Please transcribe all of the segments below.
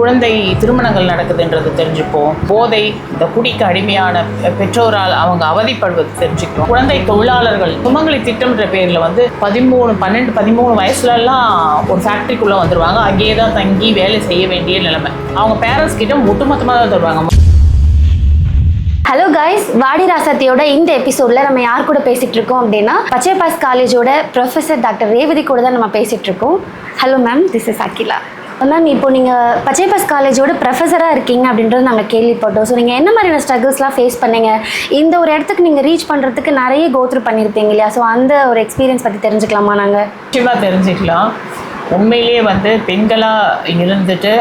குழந்தை திருமணங்கள் நடக்குதுன்றது தெரிஞ்சுப்போம். போதை இந்த குடிக்கு அடிமையான பெற்றோரால் அவங்க அவதிப்படுவது தெரிஞ்சுக்கிறோம் குழந்தை தொழிலாளர்கள் சுமங்கலி திட்டம்ன்ற பேரில் வந்து பதிமூணு பன்னெண்டு பதிமூணு வயசுலலாம் ஒரு ஃபேக்ட்ரிக்குள்ளே வந்துடுவாங்க அங்கேயே தான் தங்கி வேலை செய்ய வேண்டிய நிலைமை. அவங்க பேரண்ட்ஸ் கிட்ட ஒட்டுமொத்தமாக தான் தருவாங்க. ஹலோ கைஸ் வாடி ராசத்தியோட இந்த எபிசோட்ல நம்ம யார் கூட பேசிட்டு இருக்கோம் அப்படின்னா பச்சைபாஸ் காலேஜோட ப்ரொஃபசர் டாக்டர் ரேவதி கூட தான் நம்ம பேசிட்டு இருக்கோம். Hello ma'am this is Akila ma'am இப்போ நீங்கள் பச்சைபாஸ் காலேஜோட ப்ரொஃபஸராக இருக்கீங்க அப்படின்றது நாங்கள் கேள்விப்பட்டோம். ஸோ நீங்கள் என்ன மாதிரியான ஸ்ட்ரகிள்ஸ்லாம் ஃபேஸ் பண்ணீங்க? இந்த ஒரு இடத்துக்கு நீங்கள் ரீச் பண்ணுறதுக்கு நிறைய கோத்ரூ பண்ணியிருப்பீங்க இல்லையா? ஸோ அந்த ஒரு எக்ஸ்பீரியன்ஸ் பற்றி தெரிஞ்சுக்கலாமா நாங்கள் நிச்சயமாக தெரிஞ்சுக்கலாம். உண்மையிலேயே வந்து பெண்களாக இருந்துட்டு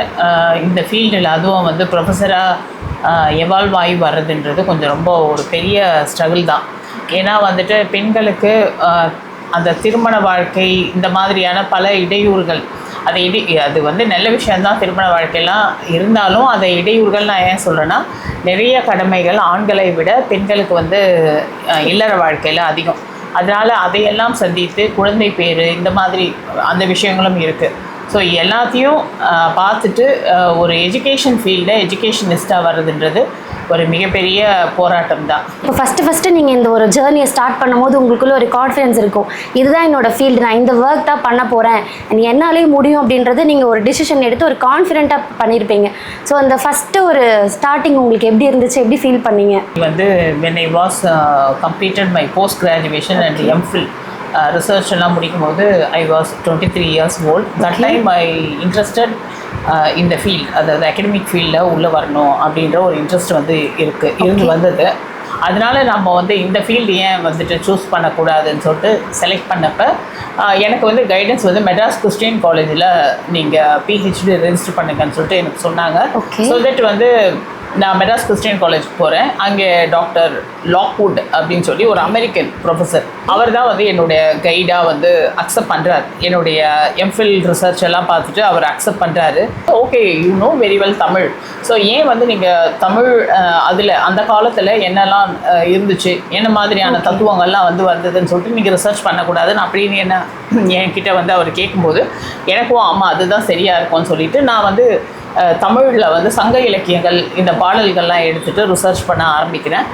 இந்த ஃபீல்டில் அதுவும் வந்து ப்ரொஃபஸராக எவால்வ் ஆகி வர்றதுன்றது கொஞ்சம் ரொம்ப ஒரு பெரிய ஸ்ட்ரகிள் தான். ஏன்னா வந்துட்டு பெண்களுக்கு அந்த திருமண வாழ்க்கை இந்த மாதிரியான பல இடையூறுகள் அதை இடி அது வந்து நல்ல விஷயம்தான். திருமண வாழ்க்கையெல்லாம் இருந்தாலும் அதை இடையூறுகள் நான் ஏன் சொல்கிறேன்னா நிறைய கடமைகள் ஆண்களை விட பெண்களுக்கு வந்து இல்லற வாழ்க்கையில் அதிகம். அதனால் அதையெல்லாம் சந்தித்து குழந்தை பேர் இந்த மாதிரி அந்த விஷயங்களும் இருக்குது ஸோ எல்லாத்தையும் பார்த்துட்டு ஒரு எஜுகேஷன் ஃபீல்டில் எஜுகேஷனிஸ்ட்டாக வர்றதுன்றது ஒரு மிகப்பெரிய போராட்டம் தான். இப்போ ஃபஸ்ட்டு ஃபஸ்ட்டு நீங்கள் இந்த ஒரு ஜேர்னியை ஸ்டார்ட் பண்ணும்போது உங்களுக்குள்ள ஒரு கான்ஃபிடன்ஸ் இருக்கும். இதுதான் என்னோட ஃபீல்டு நான் இந்த ஒர்க் தான் பண்ண போகிறேன் என்னாலே முடியும் அப்படின்றது நீங்கள் ஒரு டிசிஷன் எடுத்து ஒரு கான்ஃபிடென்ட்டாக பண்ணியிருப்பீங்க ஸோ அந்த ஃபஸ்ட்டு ஒரு ஸ்டார்டிங் உங்களுக்கு எப்படி இருந்துச்சு? எப்படி ஃபீல் பண்ணீங்க? வந்து when I was completed my post graduation and MPhil research எல்லாம் முடிக்கும் போது I was twenty three years old that time I interested இந்த ஃபீல்ட் அதாவது அகடமிக் ஃபீல்டில் உள்ளே வரணும் அப்படின்ற ஒரு இன்ட்ரெஸ்ட் வந்து இருக்குது இருந்து வந்தது. அதனால நம்ம வந்து இந்த ஃபீல்டு ஏன் வந்துட்டு சூஸ் பண்ணக்கூடாதுன்னு சொல்லிட்டு செலக்ட் பண்ணப்ப எனக்கு வந்து கைடன்ஸ் வந்து மெட்ராஸ் கிறிஸ்டியன் காலேஜில் நீங்கள் பிஹெச்டி ரெஜிஸ்டர் பண்ணுங்கன்னு சொல்லிட்டு எனக்கு சொன்னாங்க. ஸோ தட் வந்து நான் மெட்ராஸ் கிறிஸ்டியன் காலேஜ் போகிறேன் அங்கே டாக்டர் லாக்வுட் அப்படின்னு சொல்லி ஒரு அமெரிக்கன் ப்ரொஃபஸர் அவர் தான் வந்து என்னுடைய கைடாக வந்து அக்செப்ட் பண்ணுறாரு என்னுடைய எம்ஃபில் ரிசர்ச் எல்லாம் பார்த்துட்டு அவர் அக்செப்ட் பண்ணுறாரு okay you know very well Tamil. So ஏன் வந்து நீங்கள் தமிழ் அதில் அந்த காலத்தில் என்னெல்லாம் இருந்துச்சு? என்ன மாதிரியான தத்துவங்கள்லாம் வந்து வந்ததுன்னு சொல்லிட்டு நீங்கள் ரிசர்ச் பண்ணக்கூடாதுன்னு அப்படின்னு என்ன என்கிட்ட வந்து அவர் கேட்கும்போது எனக்கும் ஆமாம் அதுதான் சரியாக இருக்கும்னு சொல்லிட்டு நான் வந்து தமிழில் வந்து சங்க இலக்கியங்கள் இந்த பாடல்கள்லாம் எடுத்துட்டு ரிசர்ச் பண்ண ஆரம்பிக்கிறேன்.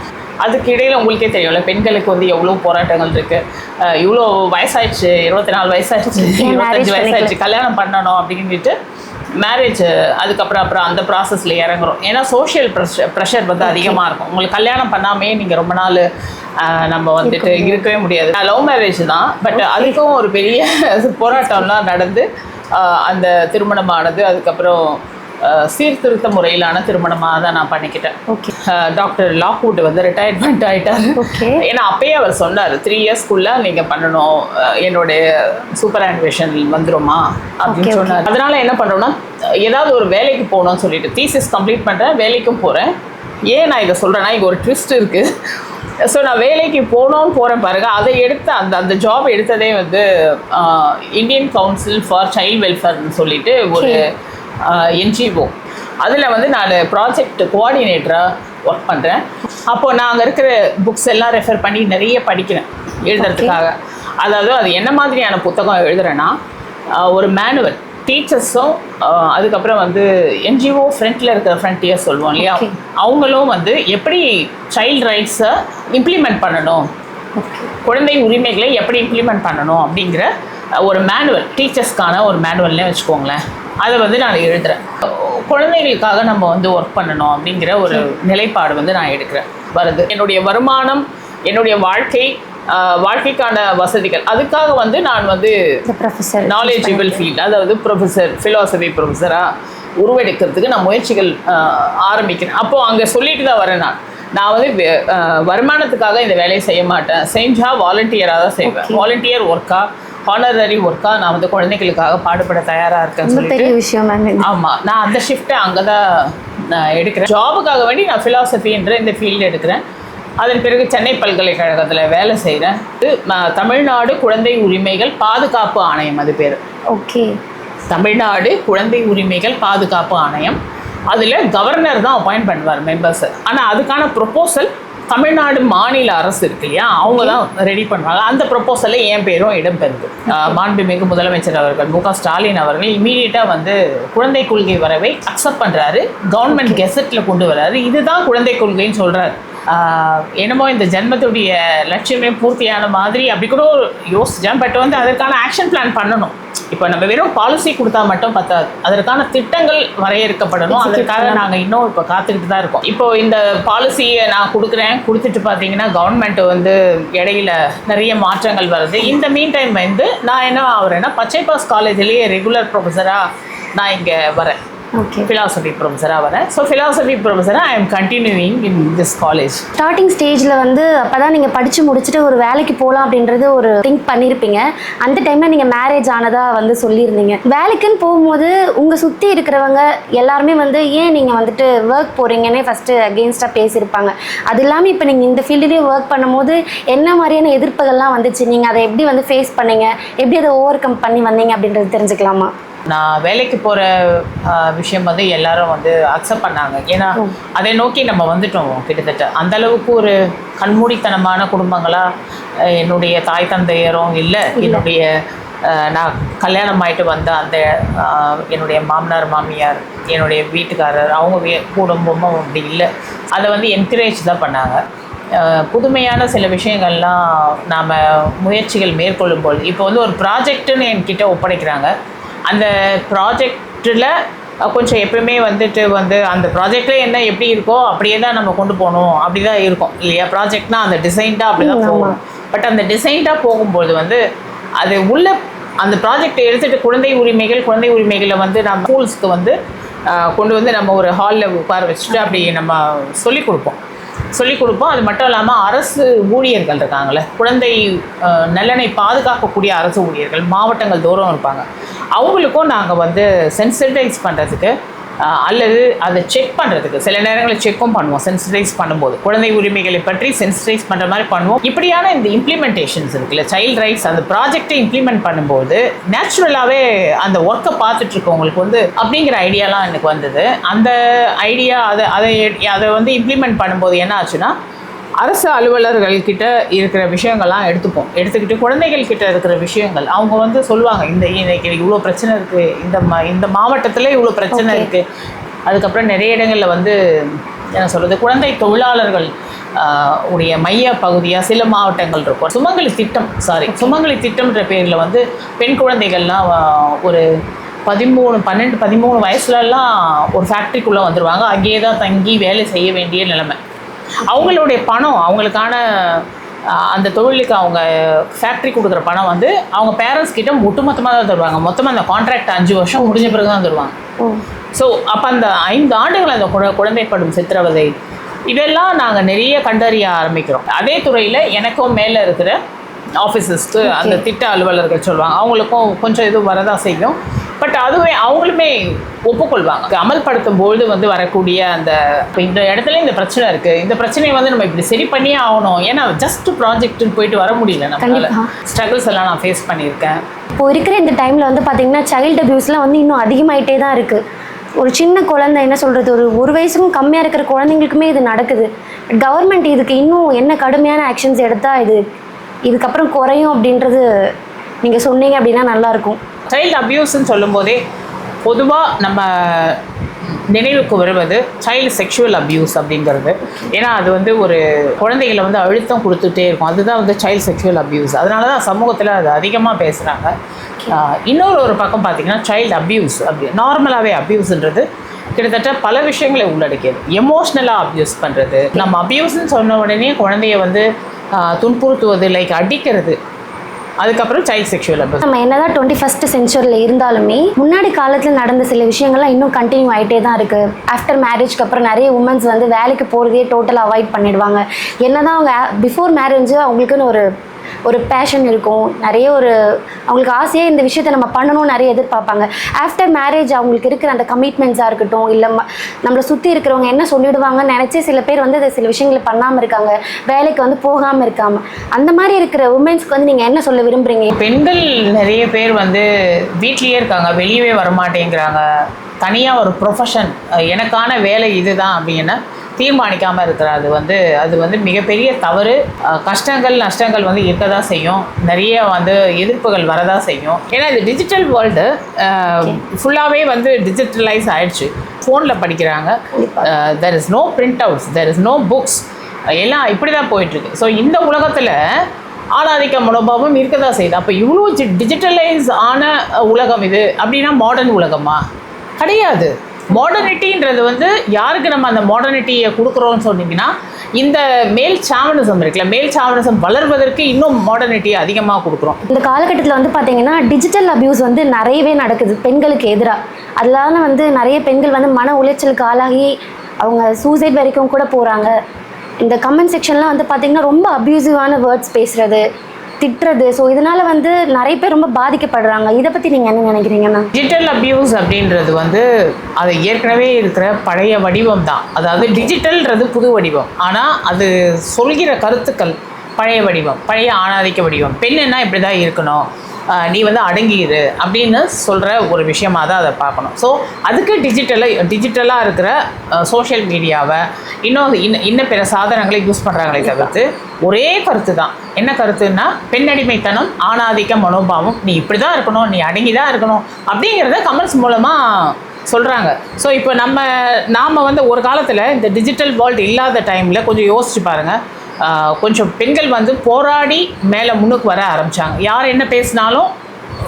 அதுக்கு இடையில் உங்களுக்கே தெரியும்ல பெண்களுக்கு வந்து எவ்வளோ போராட்டங்கள் இருக்குது இவ்வளோ வயசாயிடுச்சு இருபத்தி நாலு வயசாயிடுச்சு இருபத்தஞ்சு? வயசாயிடுச்சு கல்யாணம் பண்ணணும் அப்படின்ட்டு மேரேஜ் அதுக்கப்புறம் அப்புறம் அந்த ப்ராசஸில் இறங்குறோம். ஏன்னா சோஷியல் ப்ரெஷர் ப்ரெஷர் வந்து அதிகமாக இருக்கும். உங்களுக்கு கல்யாணம் பண்ணாமே நீங்கள் ரொம்ப நாள் நம்ம வந்துட்டு இருக்கவே முடியாது. லவ் மேரேஜ் தான் பட் அதுக்கும் ஒரு பெரிய போராட்டம்லாம் நடந்து அந்த திருமணமானது அதுக்கப்புறம் சீர்திருத்த முறையிலான திருமணமாக தான் நான் பண்ணிக்கிட்டேன். ஓகே டாக்டர் லாக்வுட் வந்து ரிட்டையர்மெண்ட் Okay. ஏன்னா அப்பயே அவர் சொன்னார் த்ரீ இயர்ஸ்க்குள்ள நீங்கள் பண்ணணும். என்னுடைய சூப்பர் ஆனிவேஷன் வந்துருமா? அப்படின்னு. சொன்னார். அதனால என்ன பண்ணுறோம்னா ஏதாவது ஒரு வேலைக்கு போகணும்னு சொல்லிட்டு தீசிஸ் கம்ப்ளீட் பண்ணுறேன் வேலைக்கும் போகிறேன் ஏன் நான் இதை சொல்கிறேன்னா இங்கே ஒரு ட்விஸ்ட் இருக்குது ஸோ நான் வேலைக்கு போகணும்னு போகிறேன் பாருங்க அதை எடுத்த அந்த அந்த ஜாப் எடுத்ததே வந்து இந்தியன் கவுன்சில் ஃபார் சைல்ட் வெல்ஃபேர்னு சொல்லிட்டு ஒரு என்ஜிஓ அதில் வந்து நான் ப்ராஜெக்ட் கோஆர்டினேட்டராக ஒர்க் பண்ணுறேன் அப்போது நான் அங்கே இருக்கிற புக்ஸ் எல்லாம் ரெஃபர் பண்ணி நிறைய படிக்கிறேன் எழுதுறதுக்காக. அதாவது அது என்ன மாதிரியான புத்தகம் எழுதுறேன்னா ஒரு மேனுவல் டீச்சர்ஸும் அதுக்கப்புறம் வந்து என்ஜிஓ ஃப்ரண்ட்டில் இருக்கிற ஃப்ரண்டியர் சொல்லுவோம் இல்லையா. அவங்களும் வந்து எப்படி சைல்ட் ரைட்ஸை இம்ப்ளிமெண்ட் பண்ணணும்? குழந்தை உரிமைகளை எப்படி இம்ப்ளிமெண்ட் பண்ணணும்? அப்படிங்கிற ஒரு மேனுவல் டீச்சர்ஸ்க்கான ஒரு மேனுவல்னே வச்சுக்கோங்களேன். அதை வந்து நான் எழுதுகிறேன் குழந்தைகளுக்காக நம்ம வந்து ஒர்க் பண்ணணும் அப்படிங்கிற ஒரு நிலைப்பாடு வந்து நான் எடுக்கிறேன். வருது. என்னுடைய வருமானம் என்னுடைய வாழ்க்கை வாழ்க்கைக்கான வசதிகள். அதுக்காக வந்து நான் வந்து ப்ரொஃபஸர் நாலேஜபிள் ஃபீல்ட் அதாவது ப்ரொஃபஸர் ஃபிலாசபி ப்ரொஃபஸராக உருவெடுக்கிறதுக்கு நான் முயற்சிகள் ஆரம்பிக்கிறேன். அப்போது அங்கே சொல்லிட்டு தான் வரேன் நான். நான் வந்து வருமானத்துக்காக இந்த வேலையை செய்ய மாட்டேன். செஞ்சால் வாலண்டியராக தான் செய்வேன். வாலண்டியர் ஒர்க்காக ஹானரரி ஒர்க்காக நான் வந்து குழந்தைகளுக்காக பாடுபட தயாராக சொல்லிட்டு பெரிய விஷயம் மேம் ஆமாம் நான் அந்த ஷிஃப்ட்டை அங்கே தான் நான் எடுக்கிறேன். ஜாபுக்காக வேண்டி நான் ஃபிலாசபின்ற இந்த ஃபீல்டு எடுக்கிறேன். அதன் பிறகு சென்னை பல்கலைக்கழகத்தில் வேலை செய்கிறேன் தமிழ்நாடு குழந்தை உரிமைகள் பாதுகாப்பு ஆணையம் அது பேர். ஓகே. தமிழ்நாடு குழந்தை உரிமைகள் பாதுகாப்பு ஆணையம். அதில் கவர்னர் தான் அப்பாயிண்ட் பண்ணுவார் மெம்பர்ஸை ஆனால் அதுக்கான ப்ரொப்போசல் தமிழ்நாடு மாநில அரசு இருக்கு இல்லையா? அவங்க தான் ரெடி பண்ணுவாங்க அந்த ப்ரொப்போசலில் என் பேரும் இடம்பெறுது. மாண்புமிகு முதலமைச்சர் அவர்கள் மு க ஸ்டாலின் அவர்கள் இமீடியட்டாக வந்து குழந்தை கொள்கை வரவை அக்செப்ட் பண்ணுறாரு கவர்மெண்ட் கெசட்டில் கொண்டு வராரு. இதுதான் குழந்தை கொள்கைன்னு சொல்கிறாரு என்னமோ இந்த ஜென்மத்துடைய லட்சியமே பூர்த்தியான மாதிரி அப்படி கூட யோசிச்சேன். பட் வந்து அதற்கான ஆக்ஷன் பிளான் பண்ணணும். இப்போ நம்ம வெறும் பாலிசி கொடுத்தா மட்டும் பத்தாது. அதற்கான திட்டங்கள் வரையறுக்கப்படணும். அதற்காக நாங்கள் இன்னும் இப்போ காத்துக்கிட்டு தான் இருக்கோம். இப்போ இந்த பாலிசியை நான் கொடுக்குறேன். கொடுத்துட்டு பார்த்தீங்கன்னா கவர்மெண்ட் வந்து இடையில நிறைய மாற்றங்கள் வருது. இந்த மீன் டைம் வந்து நான் என்ன ஆகுறேன்னா பச்சை பாஸ் காலேஜ்லேயே ரெகுலர் ப்ரொஃபஸராக நான் இங்கே வரேன். ஃபிலாசபி ப்ரொஃபஸராக வரேன். So philosophy ப்ரொஃபஸராக I am continuing in this college starting ஸ்டேஜில் வந்து அப்போ தான் நீங்கள் படித்து முடிச்சுட்டு ஒரு வேலைக்கு போகலாம் அப்படின்றது ஒரு திங்க் பண்ணியிருப்பீங்க அந்த டைமில் நீங்கள் மேரேஜ் ஆனதாக வந்து சொல்லியிருந்தீங்க. வேலைக்குன்னு போகும்போது உங்கள் சுற்றி இருக்கிறவங்க எல்லாருமே வந்து ஏன் நீங்கள் வந்துட்டு ஒர்க் போகிறீங்கன்னே ஃபஸ்ட்டு அகெயின்ஸ்டாக பேசியிருப்பாங்க. அது இல்லாமல் இப்போ நீங்கள் இந்த ஃபீல்டுலேயே ஒர்க் பண்ணும்போது என்ன மாதிரியான எதிர்ப்புகள்லாம் வந்துச்சு? நீங்கள் அதை எப்படி வந்து ஃபேஸ் பண்ணீங்க? எப்படி அதை ஓவர் கம் பண்ணி வந்தீங்க அப்படின்றது தெரிஞ்சுக்கலாமா? நான் வேலைக்கு போகிற விஷயம் வந்து எல்லாரும் வந்து அக்செப்ட் பண்ணாங்க. ஏன்னா அதை நோக்கி நம்ம வந்துட்டோம் கிட்டத்தட்ட. அந்த அளவுக்கு ஒரு கண்மூடித்தனமான குடும்பங்களாக என்னுடைய தாய் தந்தையரும் இல்லை என்னுடைய நான் கல்யாணம் ஆயிட்டு வந்த அந்த என்னுடைய மாமனார் மாமியார் என்னுடைய வீட்டுக்காரர் அவங்க குடும்பமும் அப்படி இல்லை. அதை வந்து என்கரேஜ் தான் பண்ணாங்க. புதுமையான சில விஷயங்கள்லாம் நாம் முயற்சிகள் மேற்கொள்ளும்போது இப்போ வந்து ஒரு ப்ராஜெக்ட்டுன்னு என்கிட்ட ஒப்படைக்கிறாங்க. அந்த ப்ராஜெக்டில் கொஞ்சம் எப்பயுமே வந்துட்டு வந்து அந்த ப்ராஜெக்டில் என்ன எப்படி இருக்கோ அப்படியே தான் நம்ம கொண்டு போகணும். அப்படி தான் இருக்கும் இல்லையா? ப்ராஜெக்ட்னா அந்த டிசைன்டாக அப்படி தான் ம், போகும் பட் அந்த டிசைன்டாக போகும்போது வந்து அது உள்ள அந்த ப்ராஜெக்டை எடுத்துகிட்டு குழந்தை உரிமைகள் குழந்தை உரிமைகளை வந்து நம்ம ஸ்கூல்ஸ்க்கு வந்து கொண்டு வந்து நம்ம ஒரு ஹாலில் உட்கார வச்சுட்டு அப்படி நம்ம சொல்லிக் கொடுப்போம். சொல்லிக் கொடுப்போம். அது மட்டும் இல்லாமல் அரசு ஊழியர்கள் இருக்காங்களே குழந்தை நலனை பாதுகாக்கக்கூடிய அரசு ஊழியர்கள் மாவட்டங்கள் தோறும் இருப்பாங்க. அவங்களுக்கும் நாங்கள் வந்து சென்சிட்டைஸ் பண்ணுறதுக்கு அல்லது அதை செக் பண்ணுறதுக்கு சில நேரங்களில் செக்கும் பண்ணுவோம் சென்சிடைஸ் பண்ணும்போது. குழந்தை உரிமைகளை பற்றி சென்சிடைஸ் பண்ணுற மாதிரி பண்ணுவோம். இப்படியான இந்த இம்ப்ளிமெண்டேஷன்ஸ் இருக்குல்ல சைல்ட் ரைட்ஸ் அந்த ப்ராஜெக்டை இம்ப்ளிமெண்ட் பண்ணும்போது நேச்சுரலாகவே அந்த ஒர்க்கை பார்த்துட்டு இருக்கவங்களுக்கு வந்து. அப்படிங்கிற ஐடியாலாம் எனக்கு வந்தது. அந்த ஐடியா அதை அதை அதை வந்து இம்ப்ளிமெண்ட் பண்ணும்போது என்ன ஆச்சுன்னா அரசு அலுவலர்கள் கிட்ட இருக்கிற விஷயங்கள்லாம் எடுத்துப்போம். எடுத்துக்கிட்டு குழந்தைகள் கிட்ட இருக்கிற விஷயங்கள். அவங்க வந்து சொல்லுவாங்க இந்த இன்னைக்கு இவ்வளோ பிரச்சனை இருக்குது இந்த மா இந்த மாவட்டத்தில் இவ்வளோ பிரச்சனை. இருக்குது அதுக்கப்புறம் நிறைய இடங்களில் வந்து என்ன சொல்கிறது குழந்தை தொழிலாளர்கள் உடைய மைய பகுதியாக சில மாவட்டங்கள் இருக்கும். சுமங்கலி திட்டம் சாரி சுமங்கலி திட்டம்ன்ற பேரில் வந்து பெண் குழந்தைகள்லாம் ஒரு பதிமூணு பன்னெண்டு பதிமூணு வயசுலலாம் ஒரு ஃபேக்ட்ரிக்குள்ளே வந்துடுவாங்க அங்கேயே தான் தங்கி வேலை செய்ய வேண்டிய நிலைமை. அவங்களுடைய பணம் அவங்களுக்கான அந்த தொழிலுக்கு அவங்க ஃபேக்ட்ரி கொடுக்குற பணம் வந்து அவங்க பேரண்ட்ஸ் கிட்ட ஒட்டுமொத்தமாக தான் தருவாங்க. மொத்தமாக அந்த கான்ட்ராக்ட் அஞ்சு வருஷம் முடிஞ்ச பிறகு தான் தருவாங்க ஸோ அப்போ அந்த ஐந்து ஆண்டுகள் அந்த குழ குழந்தைப்படும் சித்திரவதை இதெல்லாம் நாங்கள் நிறைய கண்டறிய ஆரம்பிக்கிறோம். அதே துறையில் எனக்கும் மேலே இருக்கிற ஆஃபீஸஸ்க்கு அந்த திட்ட அலுவலர்கள் சொல்லுவாங்க. அவங்களுக்கும் கொஞ்சம் இது வரதான் செய்யும். பட் அதுவே அவங்களுமே ஒப்புக்கொள்வாங்க. அமல்படுத்தும் பொழுது வந்து வரக்கூடிய அந்த இந்த இடத்துல இந்த பிரச்சனை இருக்குது இந்த பிரச்சனையை வந்து நம்ம இப்படி சரி பண்ணியே ஆகணும். ஏன்னா ஜஸ்ட் ப்ராஜெக்ட்டுன்னு போயிட்டு வர முடியல நம்மளால. ஸ்ட்ரகிள்ஸ் எல்லாம் நான் ஃபேஸ் பண்ணியிருக்கேன். இப்போ இருக்கிற இந்த டைமில் வந்து பார்த்தீங்கன்னா சைல்டு அபியூஸ்லாம் வந்து இன்னும் அதிகமாயிட்டே தான் இருக்குது ஒரு சின்ன குழந்தை என்ன சொல்கிறது ஒரு ஒரு வயசுக்கும் கம்மியாக இருக்கிற குழந்தைங்களுக்குமே இது நடக்குது. கவர்மெண்ட் இதுக்கு இன்னும் என்ன கடுமையான ஆக்ஷன்ஸ் எடுத்தால் இது இதுக்கப்புறம் குறையும் அப்படின்றது நீங்கள் சொன்னீங்க அப்படின்னா நல்லாயிருக்கும் சைல்டு அப்யூஸ்ன்னு சொல்லும்போதே பொதுவாக நம்ம நினைவுக்கு வருவது சைல்டு செக்ஷுவல் அப்யூஸ் அப்படிங்கிறது. ஏன்னா அது வந்து ஒரு குழந்தைகளை வந்து அழுத்தம் கொடுத்துட்டே இருக்கும். அதுதான் வந்து சைல்டு செக்ஷுவல் அப்யூஸ் அதனால தான் சமூகத்தில் அது அதிகமாக பேசுகிறாங்க இன்னொரு ஒரு பக்கம் பார்த்தீங்கன்னா சைல்டு அப்யூஸ் அப்படி நார்மலாகவே அப்யூஸ்ன்றது கிட்டத்தட்ட பல விஷயங்களை உள்ளடக்கியது. எமோஷ்னலாக அப்யூஸ் பண்ணுறது நம்ம அப்யூஸ்ன்னு சொன்ன உடனே குழந்தைய வந்து துன்புறுத்துவது லைக் அடிக்கிறது அதுக்கப்புறம் சைல்ட் செக்ஷுவல் அபியூஸ் நம்ம என்னதான் டுவெண்ட்டி ஃபஸ்ட் சென்ச்சுரியில் இருந்தாலுமே முன்னாடி காலத்தில் நடந்த சில விஷயங்கள்லாம் இன்னும் கண்டினியூ ஆகிட்டே தான் இருக்குது ஆஃப்டர் மேரேஜ்க்கு அப்புறம் நிறைய உமன்ஸ் வந்து வேலைக்கு போகிறதே டோட்டலாக அவாய்ட் பண்ணிடுவாங்க. என்னதான் அவங்க பிஃபோர் மேரேஜ் அவங்களுக்குன்னு ஒரு ஒரு பேஷன் இருக்கும். நிறைய ஒரு அவங்களுக்கு ஆசையாக இந்த விஷயத்தை நம்ம பண்ணணும்னு நிறைய எதிர்பார்ப்பாங்க. ஆஃப்டர் மேரேஜ் அவங்களுக்கு இருக்கிற அந்த கமிட்மெண்ட்ஸாக இருக்கட்டும் இல்லை நம்மளை சுற்றி இருக்கிறவங்க என்ன சொல்லிடுவாங்கன்னு நினச்சி சில பேர் வந்து சில விஷயங்களை பண்ணாமல் இருக்காங்க. வேலைக்கு வந்து போகாமல் இருக்காமல் அந்த மாதிரி இருக்கிற உமன்ஸ்க்கு வந்து நீங்கள் என்ன சொல்ல விரும்புகிறீங்க பெண்கள் நிறைய பேர் வந்து வீட்லேயே இருக்காங்க வெளியவே வரமாட்டேங்கிறாங்க. தனியாக ஒரு ப்ரொஃபஷன் எனக்கான வேலை இதுதான் அப்படின்னா. தீர்மானிக்காமல் இருக்கிறது வந்து அது வந்து மிகப்பெரிய தவறு. கஷ்டங்கள் நஷ்டங்கள் வந்து இருக்க தான் செய்யும். நிறைய வந்து எதிர்ப்புகள் வரதான் செய்யும். ஏன்னா இது டிஜிட்டல் வேர்ல்டு ஃபுல்லாகவே வந்து டிஜிட்டலைஸ் ஆயிடுச்சு. ஃபோனில் படிக்கிறாங்க. There is no printouts there is no books எல்லாம் இப்படி தான் போயிட்டுருக்கு. ஸோ இந்த உலகத்தில் ஆணாதிக்க மனோபாவம் இருக்க தான் செய்யுது. அப்போ இவ்வளோ டிஜிட்டலைஸ் ஆன உலகம் இது. அப்படின்னா மாடர்ன் உலகமா? கிடையாது. மாடர்னிட்டின்றது வந்து யாருக்கு நம்ம அந்த மாடர்னிட்டியை கொடுக்குறோம்னு சொன்னீங்கன்னா இந்த மேல் சாவனிசம் இருக்குல்ல மேல் சாவனிசம் வளர்வதற்கு இன்னும் மாடர்னிட்டியை அதிகமாக கொடுக்குறோம். இந்த காலகட்டத்தில் வந்து பார்த்தீங்கன்னா டிஜிட்டல் அபியூஸ் வந்து நிறையவே நடக்குது பெண்களுக்கு எதிராக அதனால வந்து நிறைய பெண்கள் வந்து மன உளைச்சலுக்கு ஆளாகி அவங்க சூசைட் வரைக்கும் கூட போகிறாங்க இந்த கமெண்ட் செக்ஷன்லாம் வந்து பார்த்திங்கன்னா ரொம்ப அப்யூசிவான வேர்ட்ஸ் பேசுகிறது திட்டுறது. ஸோ இதனால வந்து நிறைய பேர் ரொம்ப பாதிக்கப்படுறாங்க. இதை பற்றி நீங்கள் என்ன நினைக்கிறீங்க டிஜிட்டல் அபியூஸ் அப்படின்றது வந்து அது ஏற்கனவே இருக்கிற பழைய வடிவம் தான். அதாவது டிஜிட்டல்ன்றது புது வடிவம். ஆனால் அது சொல்கிற கருத்துக்கள் பழைய வடிவம் பழைய ஆணாதிக்க வடிவம். பெண்ணுன்னா இப்படி தான் இருக்கணும்? நீ வந்து அடங்கிடு அப்படின்னு சொல்கிற ஒரு விஷயமாக தான் அதை பார்க்கணும். ஸோ அதுக்கு டிஜிட்டலாக டிஜிட்டலாக இருக்கிற சோஷியல் மீடியாவை இன்னும் இன்னும் இன்னும் பிற சாதனங்களை யூஸ் பண்ணுறாங்களே தவிர்த்து ஒரே கருத்து தான் என்ன கருத்துன்னா பெண்ணடிமைத்தனம் ஆணாதிக்க மனோபாவம் நீ இப்படி தான் இருக்கணும் நீ அடங்கி தான் இருக்கணும் அப்படிங்கிறத கமெண்ட்ஸ் மூலமாக சொல்கிறாங்க ஸோ இப்போ நம்ம நாம் வந்து ஒரு காலத்தில் இந்த டிஜிட்டல் வேர்ல்டு இல்லாத டைமில் கொஞ்சம் யோசிச்சு பாருங்கள் கொஞ்சம் பெண்கள் வந்து போராடி மேலே முன்னுக்கு வர ஆரம்பித்தாங்க யார் என்ன பேசினாலும்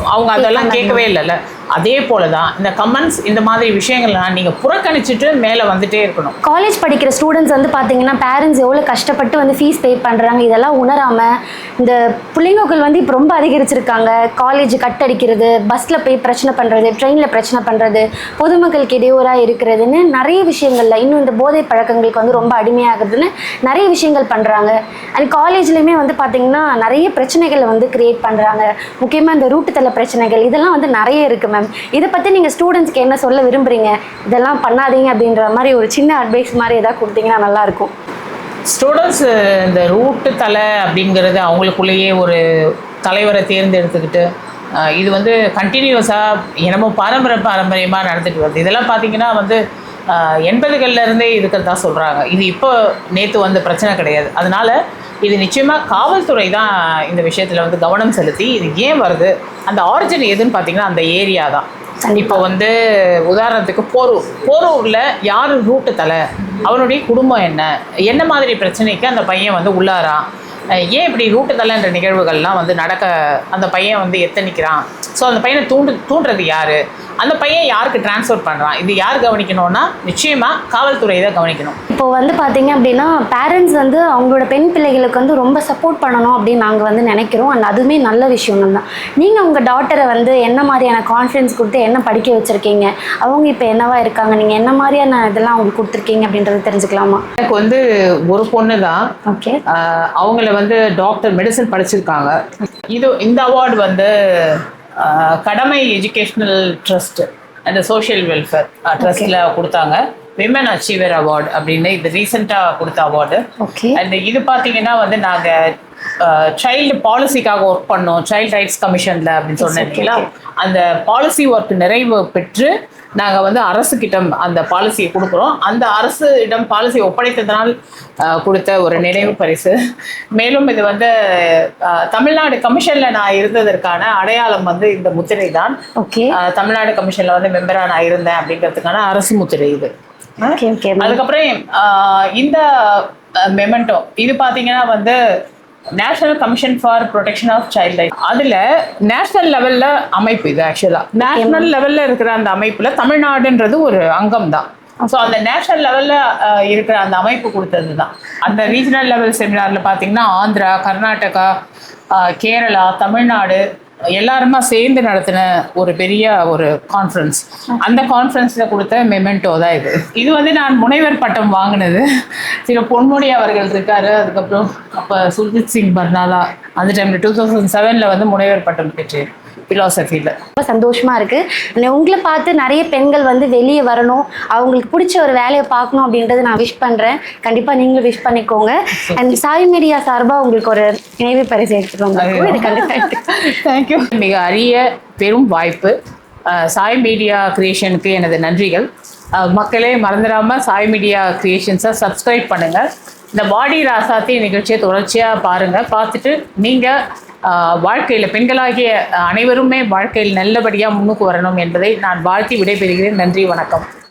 அவங்க அதெல்லாம் கேட்கவே இல்லைல்ல. அதே போல தான் இந்த கமெண்ட்ஸ் இந்த மாதிரி விஷயங்கள்லாம் நீங்கள் புறக்கணிச்சிட்டு மேலே வந்துட்டே இருக்கணும். காலேஜ் படிக்கிற ஸ்டூடெண்ட்ஸ் வந்து பார்த்தீங்கன்னா பேரண்ட்ஸ் எவ்வளோ கஷ்டப்பட்டு வந்து ஃபீஸ் பே பண்ணுறாங்க இதெல்லாம் உணராமல் இந்த பிள்ளைங்கள் வந்து இப்போ ரொம்ப அதிகரிச்சிருக்காங்க. காலேஜ் கட் அடிக்கிறது பஸ்ஸில் போய் பிரச்சனை பண்ணுறது ட்ரெயினில் பிரச்சனை பண்ணுறது பொதுமக்களுக்கு இடையூறாக இருக்கிறதுன்னு நிறைய விஷயங்களில் இன்னும் இந்த போதை பழக்கங்களுக்கு வந்து ரொம்ப அடிமையாகிறதுன்னு நிறைய விஷயங்கள் பண்ணுறாங்க அண்ட் காலேஜ்லேயுமே வந்து பார்த்தீங்கன்னா நிறைய பிரச்சனைகளை வந்து க்ரியேட் பண்ணுறாங்க முக்கியமாக இந்த ரூட்டு தள்ள பிரச்சனைகள் இதெல்லாம் வந்து நிறைய இருக்குது மேம் இதை பற்றி நீங்கள் ஸ்டூடெண்ட்ஸ்க்கு என்ன சொல்ல விரும்புகிறீங்க இதெல்லாம் பண்ணாதீங்க அப்படின்ற மாதிரி ஒரு சின்ன அட்வைஸ் மாதிரி எதாவது கொடுத்தீங்கன்னா நல்லாயிருக்கும். ஸ்டூடெண்ட்ஸ் இந்த ரூட்டு தலை அப்படிங்கிறது அவங்களுக்குள்ளேயே ஒரு தலைவரை தேர்ந்தெடுத்துக்கிட்டு இது வந்து கண்டினியூஸாக என்னமோ பாரம்பரிய பாரம்பரியமாக நடந்துட்டு வருது. இதெல்லாம் பார்த்தீங்கன்னா வந்து ஆஹ் எண்பதுகள்ல இருந்தே இருக்கிறதா சொல்கிறாங்க இது இப்போ நேற்று வந்த பிரச்சனை கிடையாது. அதனால இது நிச்சயமாக காவல்துறை தான் இந்த விஷயத்தில் வந்து கவனம் செலுத்தி இது ஏன் வருது? அந்த ஆரிஜின் எதுன்னு பார்த்தீங்கன்னா அந்த ஏரியா தான். இப்போ வந்து உதாரணத்துக்கு போரூர் போரூரில் யார் ரூட்டு தலை? அவனுடைய குடும்பம் என்ன? என்ன மாதிரி பிரச்சனைக்கு அந்த பையன் வந்து உள்ளாரான் ஏன் இப்படி ரூட்டு தலைன்ற நிகழ்வுகள்லாம் வந்து நடக்க அந்த பையன் வந்து எத்தனிக்கிறான்? ஸோ அந்த பையனை தூண்டு தூண்டுறது யார்? அந்த பையன் யாருக்கு டிரான்ஸ்ஃபர் பண்ணுறான் இது யார் கவனிக்கணும்னா நிச்சயமாக காவல்துறை தான் கவனிக்கணும். இப்போ வந்து பார்த்தீங்க அப்படின்னா பேரண்ட்ஸ் வந்து அவங்களோட பெண் பிள்ளைகளுக்கு வந்து ரொம்ப சப்போர்ட் பண்ணணும் அப்படின்னு நாங்கள் வந்து நினைக்கிறோம். அண்ட் அதுவுமே நல்ல விஷயம் தான் நீங்கள் உங்கள் டாட்டரை வந்து என்ன மாதிரியான கான்ஃபிடன்ஸ் கொடுத்து என்ன படிக்க வச்சுருக்கீங்க? அவங்க இப்போ என்னவா இருக்காங்க? நீங்கள் என்ன மாதிரியான இதெல்லாம் அவங்களுக்கு கொடுத்துருக்கீங்க அப்படின்றது தெரிஞ்சுக்கலாமா? எனக்கு வந்து ஒரு பொண்ணு தான் ஓகே அவங்கள வந்து டாக்டர் மெடிசன் படிச்சிருக்காங்க. இது இந்த அவார்டு வந்து கடமை எஜுகேஷ்னல் ட்ரஸ்ட் அந்த சோஷியல் வெல்ஃபேர் ட்ரஸ்ட்டில் கொடுத்தாங்க. விமன் அச்சீவர் அவார்டு அப்படின்னு இது ரீசெண்டாக கொடுத்த அவார்டு அண்ட் இது பார்த்தீங்கன்னா வந்து நாங்கள் சைல்டு பாலிசிக்காக ஒர்க் பண்ணோம். சைல்ட் ரைட்ஸ் கமிஷனில் அப்படின்னு சொன்னேன் இல்லைங்களா? அந்த பாலிசி ஒர்க் நிறைவு பெற்று நாங்கள் வந்து அரசுக்கிட்டம் அந்த பாலிசியை கொடுக்குறோம். அந்த அரசு இடம் பாலிசி ஒப்படைத்ததனால் கொடுத்த ஒரு நினைவு பரிசு. மேலும் இது வந்து தமிழ்நாடு கமிஷனில் நான் இருந்ததற்கான அடையாளம் வந்து இந்த முத்திரை தான். தமிழ்நாடு கமிஷனில் வந்து மெம்பராக நான் இருந்தேன் அப்படிங்கிறதுக்கான அரசு முத்திரை இது. அதுக்கப்புறம் இந்த மெமெண்டோ இது பார்த்தீங்கன்னா வந்து national commission for protection of child right அதில் நேஷனல் லெவலில் அமைப்பு இது ஆக்சுவலாக நேஷனல் லெவலில் இருக்கிற அந்த அமைப்பில் தமிழ்நாடுன்றது ஒரு அங்கம் தான். ஸோ அந்த நேஷனல் லெவலில் இருக்கிற அந்த அமைப்பு கொடுத்தது தான். அந்த ரீஜனல் லெவல் செமினாரில் பார்த்தீங்கன்னா ஆந்திரா கர்நாடகா கேரளா தமிழ்நாடு எல்லாருமா சேர்ந்து நடத்தின ஒரு பெரிய ஒரு கான்ஃபரன்ஸ் அந்த கான்ஃபரன்ஸில் கொடுத்த மெமெண்டோ தான் இது. இது வந்து நான் முனைவர் பட்டம் வாங்கினது. சில பொன்முடி அவர்கள் இருக்காரு. அதுக்கப்புறம் அப்போ சுர்ஜித் சிங் பர்னாலா அந்த டைமில் டூ தௌசண்ட் செவனில் வந்து முனைவர் பட்டம் பெற்றேன். ஃபிலாசபியில் ரொம்ப சந்தோஷமா இருக்கு. And உங்களை பார்த்து நிறைய பெண்கள் வந்து வெளியே வரணும். அவங்களுக்கு பிடிச்ச ஒரு வேலையை பார்க்கணும் அப்படின்றத நான் விஷ் பண்றேன். கண்டிப்பா நீங்களும் விஷ் பண்ணிக்கோங்க. அண்ட் சாய் மீடியா சார்பா உங்களுக்கு ஒரு நினைவு பரிசு வந்திருக்கோம் இது கண்டிப்பா எடுத்துக்கோங்க. தேங்க்யூ மிக அரிய பெரும் வாய்ப்பு. சாய் மீடியா கிரியேஷனுக்கு எனது நன்றிகள். மக்களே மறந்துடாமல் சாய் மீடியா கிரியேஷன்ஸை சப்ஸ்கிரைப் பண்ணுங்கள் இந்த பாடி ராசாத்தி நிகழ்ச்சியை தொடர்ச்சியாக பாருங்கள் பார்த்துட்டு நீங்கள் வாழ்க்கையில் பெண்களாகிய அனைவருமே வாழ்க்கையில் நல்லபடியாக முன்னுக்கு வரணும் என்பதை நான் வாழ்த்தி விடைபெறுகிறேன். நன்றி வணக்கம்.